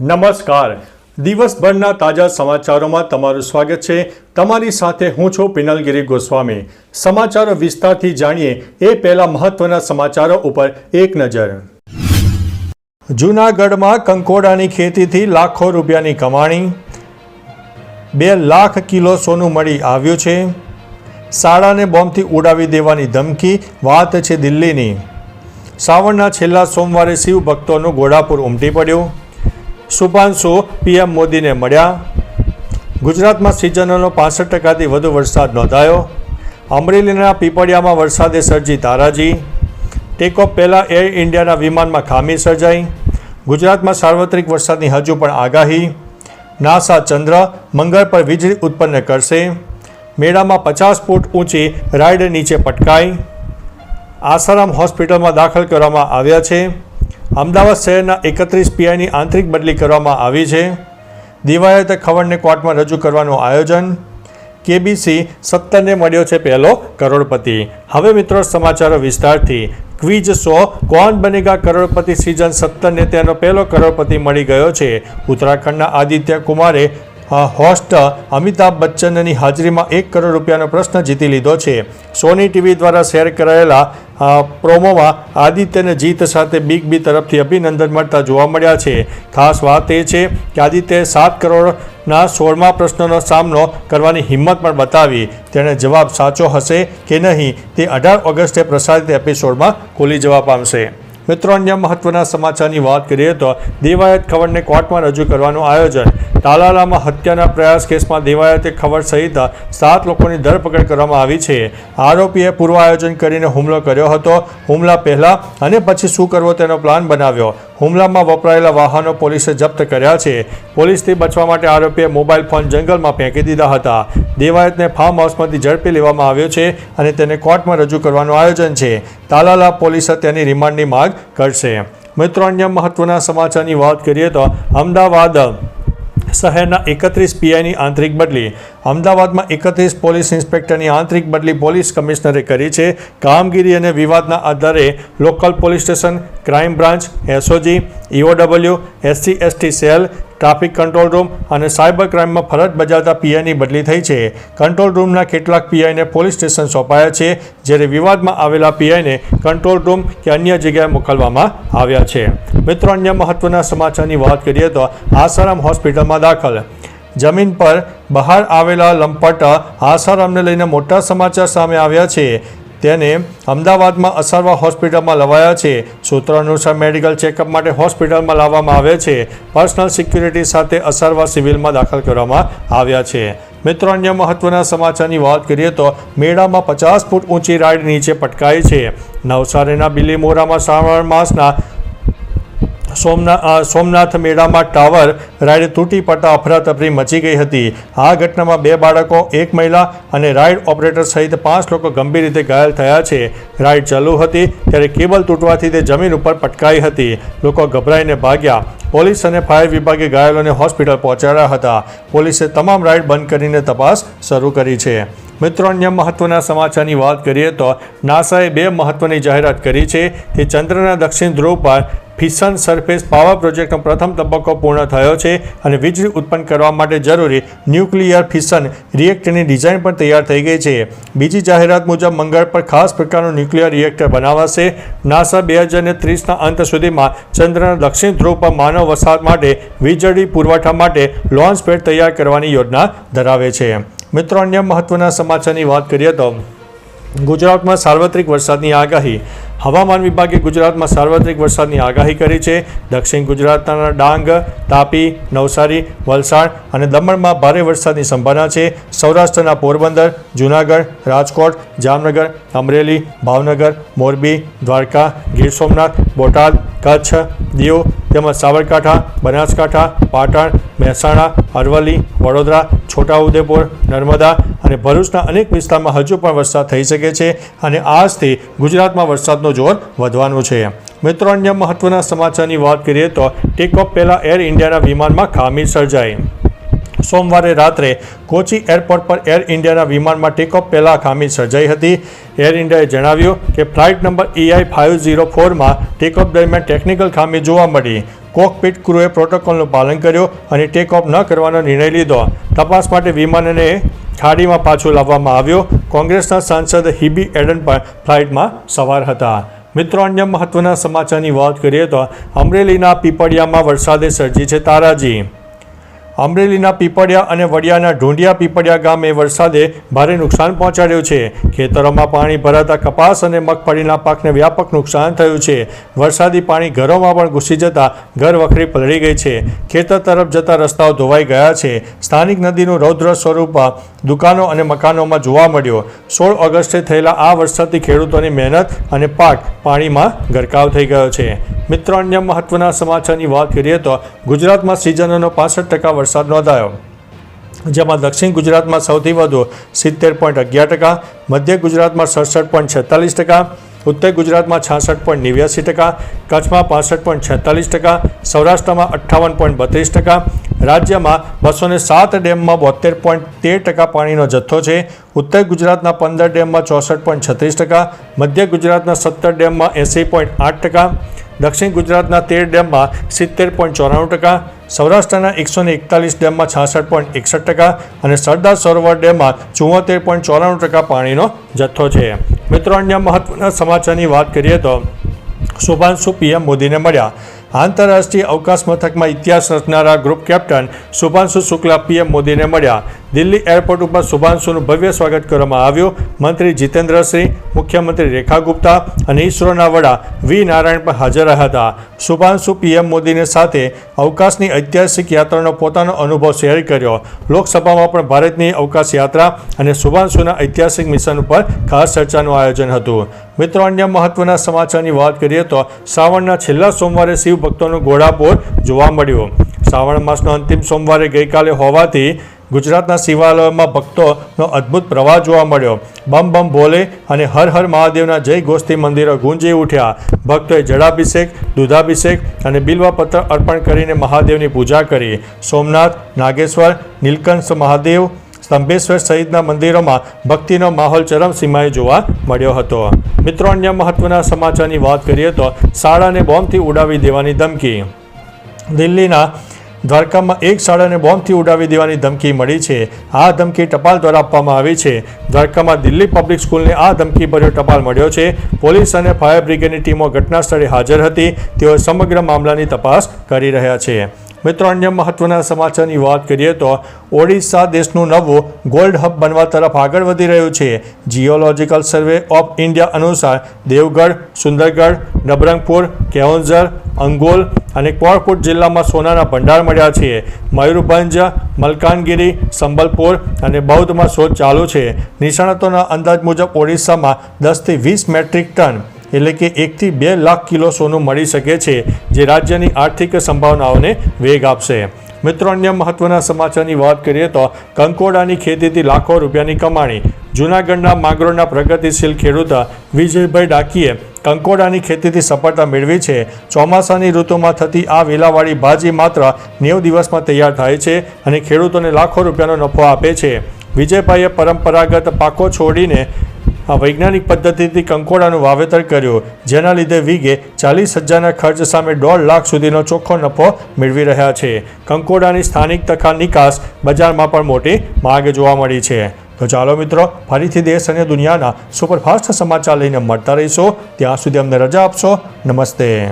નમસ્કાર. દિવસભરના તાજા સમાચારોમાં તમારું સ્વાગત છે. તમારી સાથે હું છું પિનલગીરી ગોસ્વામી. સમાચારો વિસ્તારથી જાણીએ એ પહેલા મહત્વના સમાચારો ઉપર એક નજર. જૂનાગઢમાં કંકોડાની ખેતીથી લાખો રૂપિયાની કમાણી. બે લાખ કિલો સોનું મળી આવ્યું છે. શાળાને બોમ્બથી ઉડાવી દેવાની ધમકી, વાત છે દિલ્હીની. શ્રાવણના છેલ્લા સોમવારે શિવ ભક્તોનું ઘોડાપુર ઉમટી પડ્યું. શુભાંશુ પીએમ મોદીને મળ્યા. ગુજરાતમાં સિઝનનો પાસઠ ટકાથી વધુ વરસાદ નોંધાયો. અમરેલીના પીપળિયામાં વરસાદે સર્જી તારાજી. ટેકઓફ પહેલાં એર ઇન્ડિયાના વિમાનમાં ખામી સર્જાઈ. ગુજરાતમાં સાર્વત્રિક વરસાદની હજુ પણ આગાહી. નાસા ચંદ્ર મંગળ પર વીજળી ઉત્પન્ન કરશે. મેળામાં પચાસ ફૂટ ઊંચી રાઈડ નીચે પટકાઈ. આસારામ હોસ્પિટલમાં દાખલ કરવામાં આવ્યા છે. અમદાવાદ શહેરના એકત્રીસ પીઆઈની આંતરિક બદલી કરવામાં આવી છે. દિવાયત ખવડને કોર્ટમાં રજૂ કરવાનું આયોજન. કેબીસી સત્તરને મળ્યો છે પહેલો કરોડપતિ. હવે મિત્રો સમાચારો વિસ્તારથી. ક્વિઝ શો કોણ બનેગા કરોડપતિ સિઝન સત્તરને તેનો પહેલો કરોડપતિ મળી ગયો છે. ઉત્તરાખંડના આદિત્ય કુમારે હોસ્ટ અમિતાભ બચ્ચનની હાજરીમાં એક કરોડ રૂપિયાનો પ્રશ્ન જીતી લીધો છે. સોની ટીવી દ્વારા શેર કરાયેલા પ્રોમોમાં આદિત્યને જીત સાથે બિગ બી તરફથી અભિનંદન મળતા જોવા મળ્યા છે. ખાસ વાત એ છે કે આદિત્યએ સાત કરોડના સોળમા પ્રશ્નનો સામનો કરવાની હિંમત પણ બતાવી. તેણે જવાબ સાચો હશે કે નહીં તે અઢાર ઓગસ્ટે પ્રસારિત એપિસોડમાં ખુલી જવા પામશે મિત્રો, અન્ય મહત્વના સમાચારની વાત કરીએ તો દેવાયત ખબરને કોર્ટમાં રજૂ કરવાનું આયોજન. તાલાલામાં હત્યાના પ્રયાસ કેસમાં દેવાયતે ખબર સહિત સાત લોકોની ધરપકડ કરવામાં આવી છે. આરોપીએ પૂર્વ આયોજન કરીને હુમલો કર્યો હતો. હુમલા પહેલા અને પછી શું કરવો તેનો પ્લાન બનાવ્યો. હુમલામાં વપરાયેલા વાહનો પોલીસે જપ્ત કર્યા છે. પોલીસથી બચવા માટે આરોપીએ મોબાઈલ ફોન જંગલમાં ફેંકી દીધા હતા. દેવાયતને ફાર્મ હાઉસમાંથી ઝડપી લેવામાં આવ્યો છે અને તેને કોર્ટમાં રજૂ કરવાનું આયોજન છે. તાલાલા પોલીસે તેની રિમાન્ડની માંગ કરશે. મિત્રો, અન્ય મહત્વના સમાચારની વાત કરીએ તો અમદાવાદ શહેરના એકત્રીસ પીઆઈની આંતરિક બદલી અમદાવાદમાં એકત્રીસ પોલીસ ઇન્સ્પેક્ટરની આંતરિક બદલી પોલીસ કમિશનરે કરી છે. કામગીરી અને વિવાદના આધારે local police station, crime branch, SOG, EOW, SC, ST cell, traffic control room અને સાયબર ક્રાઇમમાં ફરજ બજાવતા પીઆઈની બદલી થઈ છે. કંટ્રોલ રૂમના કેટલાક પીઆઈને પોલીસ સ્ટેશન સોંપાયા છે, જ્યારે વિવાદમાં આવેલા પીઆઈને કંટ્રોલ રૂમ કે અન્ય જગ્યાએ મોકલવામાં આવ્યા છે. મિત્રો, અન્ય મહત્વના સમાચારની વાત કરીએ તો આસારામ હોસ્પિટલમાં દાખલ જમીન પર બહાર આવેલા લંપટ આસારામને લઈને મોટા સમાચાર સામે આવ્યા છે. તેને અમદાવાદમાં અસારવા હોસ્પિટલમાં લવાયા છે. સૂત્રો અનુસાર મેડિકલ ચેકઅપ માટે હોસ્પિટલમાં લાવવામાં આવે છે. પર્સનલ સિક્યુરિટી સાથે અસારવા સિવિલમાં દાખલ કરવામાં આવ્યા છે. મિત્રો, અન્ય મહત્વના સમાચારની વાત કરીએ તો મેળામાં પચાસ ફૂટ ઊંચી રાઈડ નીચે પટકાઈ છે. નવસારીના બિલીમોરામાં શ્રાવણ માસના સોમનાથ સોમનાથ મેળામાં ટાવર, રાઈડ તૂટી પડતા અફરાતફરી મચી ગઈ હતી. આ ઘટનામાં બે બાળકો, એક મહિલા અને રાઈડ ઓપરેટર સહિત પાંચ લોકો ગંભીર રીતે ઘાયલ થયા છે. રાઈડ ચાલુ હતી ત્યારે કેબલ તૂટવાથી તે જમીન ઉપર પટકાઈ હતી. લોકો ગભરાઈને ભાગ્યા. પોલીસ અને ફાયર વિભાગે ઘાયલોને હોસ્પિટલ પહોંચાડ્યા હતા. પોલીસે તમામ રાઈડ બંધ કરીને તપાસ શરૂ કરી છે. મિત્રો, અન્ય મહત્વના સમાચારની વાત કરીએ તો નાસાએ બે મહત્વની જાહેરાત કરી છે. તે ચંદ્રના દક્ષિણ ધ્રુવ પર ફિશન સરફેસ પાવર પ્રોજેક્ટનો પ્રથમ તબક્કો પૂર્ણ થયો છે અને વીજળી ઉત્પન્ન કરવા માટે જરૂરી ન્યુક્લિયર ફિશન રિએક્ટરની ડિઝાઇન પણ તૈયાર થઈ ગઈ છે. બીજી જાહેરાત મુજબ, મંગળ પર ખાસ પ્રકારનું ન્યુક્લિયર રિએક્ટર બનાવાશે. નાસા બે હજાર ત્રીસના અંત સુધીમાં ચંદ્રના દક્ષિણ ધ્રુવ પર માનવ વસાહત માટે વીજળી પુરવઠા માટે લોન્ચ પેડ તૈયાર કરવાની યોજના ધરાવે છે. મિત્રો, અન્ય મહત્વના સમાચારની વાત કરીએ તો ગુજરાતમાં સાર્વત્રિક વરસાદની આગાહી. હવામાન વિભાગે ગુજરાતમાં સાર્વત્રિક વરસાદની આગાહી કરી છે. દક્ષિણ ગુજરાતના ડાંગ, તાપી, નવસારી, વલસાડ અને દમણમાં ભારે વરસાદની સંભાવના છે. સૌરાષ્ટ્રના પોરબંદર, જૂનાગઢ, રાજકોટ, જામનગર, અમરેલી, ભાવનગર, મોરબી, દ્વારકા, ગીર સોમનાથ, બોટાદ, કચ્છ, દીવ તેમજ સાબરકાંઠા, બનાસકાંઠા, પાટણ મહેસાણા, અરવલ્લી, વડોદરા, છોટાઉદેપુર, નર્મદા અને ભરૂચના અનેક વિસ્તારમાં હજુ પણ વરસાદ થઈ શકે છે અને આજથી ગુજરાતમાં વરસાદનો જોર વધવાનું છે. મિત્રો, અન્ય મહત્વના સમાચારની વાત કરીએ તો ટેક ઓફ પહેલાં એર ઇન્ડિયાના વિમાનમાં ખામી સર્જાઈ. સોમવારે રાત્રે કોચી એરપોર્ટ પર એર ઇન્ડિયાના વિમાનમાં ટેકઓફ પહેલાં ખામી સર્જાઈ હતી. એર ઇન્ડિયાએ જણાવ્યું કે flight number AI five zero ફોરમાં takeoff દરમિયાન ટેકનિકલ ખામી જોવા મળી. કોકપીટ ક્રૂએ પ્રોટોકોલનું પાલન કર્યું અને ટેકઓફ ન કરવાનો નિર્ણય લીધો. તપાસ માટે વિમાનને ખાડીમાં પાછું લાવવામાં આવ્યું. કોંગ્રેસના સાંસદ હિબી એડન પણ ફ્લાઇટમાં સવાર હતા. મિત્રો, અન્ય મહત્વના સમાચારની વાત કરીએ તો અમરેલીના પીપળિયામાં વરસાદે સર્જી છે તારાજી. અમરેલીના પીપળિયા અને વડિયાના ઢોંઢિયા પીપળિયા ગામે વરસાદે ભારે નુકસાન પહોંચાડ્યું છે. ખેતરોમાં પાણી ભરાતા કપાસ અને મગફળીના પાકને વ્યાપક નુકસાન થયું છે. વરસાદી પાણી ઘરોમાં પણ ઘૂસી જતા ઘર વખરી પલળી ગઈ છે. ખેતર તરફ જતા રસ્તાઓ ધોવાઈ ગયા છે. સ્થાનિક નદીનું રૌદ્ર સ્વરૂપ, દુકાનો અને મકાનોમાં જોવા મળ્યો. સોળ ઓગસ્ટે થયેલા આ વરસાદથી ખેડૂતોની મહેનત અને પાક પાણીમાં ગરકાવ થઈ ગયો છે. મિત્રો, અન્ય મહત્વના સમાચારની વાત કરીએ તો ગુજરાતમાં સિઝનનો પાસઠ ટકા વરસાદ નોંધાયો. જેમાં દક્ષિણ ગુજરાતમાં સૌથી વધુ સિત્તેર પોઈન્ટ અગિયાર ટકા, મધ્ય ગુજરાતમાં સડસઠ પોઈન્ટ છેતાલીસ ટકા, ઉત્તર ગુજરાતમાં છાસઠ પોઈન્ટ નેવ્યાસી ટકા, કચ્છમાં પાસઠ પોઈન્ટ છેતાલીસ ટકા, સૌરાષ્ટ્રમાં અઠ્ઠાવન પોઈન્ટ બત્રીસ ટકા, રાજ્યમાં બસો ને સાત ડેમમાં બોતેર પોઈન્ટ તેર ટકા પાણીનો જથ્થો છે, ઉત્તર ગુજરાતના પંદર ડેમમાં ચોસઠ પોઈન્ટ છત્રીસ ટકા, મધ્ય ગુજરાતના સત્તર ડેમમાં એંસી પોઈન્ટ આઠ ટકા દક્ષિણ ગુજરાતના તેર ડેમમાં સિત્તેર પોઈન્ટ ચોરાણું ટકા, સૌરાષ્ટ્રના એકસો ને એકતાલીસ ડેમમાં છાસઠ પોઈન્ટ એકસઠ ટકા અને સરદાર સરોવર ડેમમાં ચુંવોતેર પોઈન્ટ ચોરાણું ટકા પાણીનો જથ્થો છે. મિત્રો, અન્ય મહત્વના સમાચારની વાત કરીએ તો શુભાંશુ પીએમ મોદીને મળ્યા. આંતરરાષ્ટ્રીય અવકાશ મથકમાં ઇતિહાસ રચનારા group captain Shubhanshu Shukla PM મોદીને મળ્યા. દિલ્હી એરપોર્ટ ઉપર શુભાંશુનું ભવ્ય સ્વાગત કરવામાં આવ્યું. મંત્રી જીતેન્દ્રસિંહ, મુખ્યમંત્રી રેખા ગુપ્તા અને ઇસરોના વડા વી નારાયણ પણ હાજર રહ્યા હતા. શુભાંશુ પીએમ મોદીને સાથે અવકાશની ઐતિહાસિક યાત્રાનો પોતાનો અનુભવ શેર કર્યો. લોકસભામાં પણ ભારતની અવકાશ યાત્રા અને શુભાંશુના ઐતિહાસિક મિશન ઉપર ખાસ ચર્ચાનું આયોજન હતું. મિત્રો, અન્ય મહત્વના સમાચારની વાત કરીએ તો શ્રાવણના છેલ્લા સોમવારે શિવ ભક્તોનું ઘોડાપોર જોવા મળ્યું. શ્રાવણ માસનો અંતિમ સોમવારે ગઈકાલે હોવાથી ગુજરાતના શિવાલયોમાં ભક્તોનો અદ્ભુત પ્રવાહ જોવા મળ્યો. બમ બમ ભોલે અને હર હર મહાદેવના જય ગોસ્તી મંદિરો ગુંજી ઉઠ્યા. ભક્તોએ જળાભિષેક, દૂધાભિષેક અને બિલ્વપત્ર અર્પણ કરીને મહાદેવની પૂજા કરી. સોમનાથ, નાગેશ્વર, નીલકંઠ મહાદેવ, સ્તંભેશ્વર સહિતના મંદિરોમાં ભક્તિનો માહોલ ચરમસીમાએ જોવા મળ્યો હતો. મિત્રો, અન્ય મહત્વના સમાચારની વાત કરીએ તો શાળાને બોમ્બથી ઉડાવી દેવાની ધમકી. દિલ્હીના દ્વારકામાં એક શાળાને બોમ્બથી ઉડાવી દેવાની ધમકી મળી છે. આ ધમકી ટપાલ દ્વારા આપવામાં આવી છે. દ્વારકામાં દિલ્હી પબ્લિક સ્કૂલને આ ધમકીભર્યો ટપાલ મળ્યો છે. પોલીસ અને ફાયર બ્રિગેડની ટીમો ઘટના સ્થળે હાજર હતી. તેઓ સમગ્ર મામલાની તપાસ કરી રહ્યા છે. મિત્રો, અન્ય મહત્વના સમાચારની વાત કરીએ તો ઓડિશા દેશનું નવું ગોલ્ડ હબ બનવા તરફ આગળ વધી રહ્યું છે. જીઓલોજિકલ સર્વે ઓફ ઇન્ડિયા અનુસાર દેવગઢ, સુંદરગઢ, નબરંગપુર કેઓન્ઝર અંગોલ અને કોરપુટ જિલ્લામાં સોનાના ભંડાર મળ્યા છે. મયુરભંજ, મલકાનગીરી, સંબલપુર અને બૌદ્ધમાં શોધ ચાલુ છે. નિષ્ણાતોના અંદાજ મુજબ ઓડિશામાં દસથી વીસ મેટ્રિક ટન એટલે કે એકથી બે લાખ કિલો સોનું મળી શકે છે, જે રાજ્યની આર્થિક સંભાવનાઓને વેગ આપશે. મિત્રો, અન્ય મહત્વના સમાચારની વાત કરીએ તો કંકોડાની ખેતીથી લાખો રૂપિયાની કમાણી. જૂનાગઢના માંગરોળના પ્રગતિશીલ ખેડૂત વિજયભાઈ ડાકીએ કંકોડાની ખેતીથી સફળતા મેળવી છે. ચોમાસાની ઋતુમાં થતી આ વેલાવાળી ભાજી માત્ર નેવ દિવસમાં તૈયાર થાય છે અને ખેડૂતોને લાખો રૂપિયાનો નફો આપે છે. વિજયભાઈએ પરંપરાગત પાકો છોડીને આ વૈજ્ઞાનિક પદ્ધતિથી કંકોડાનું વાવેતર કર્યું. જેના લીધે વીઘે ચાલીસ હજારના ખર્ચ સામે દોઢ લાખ સુધીનો ચોખ્ખો નફો મેળવી રહ્યા છે. કંકોડાની સ્થાનિક તથા નિકાસ બજારમાં પણ મોટી માંગ જોવા મળી છે. તો ચાલો મિત્રો, ફરીથી દેશ અને દુનિયાના સુપરફાસ્ટ સમાચાર લઈને મળતા રહીશો. ત્યાં સુધી અમને રજા આપશો. નમસ્તે.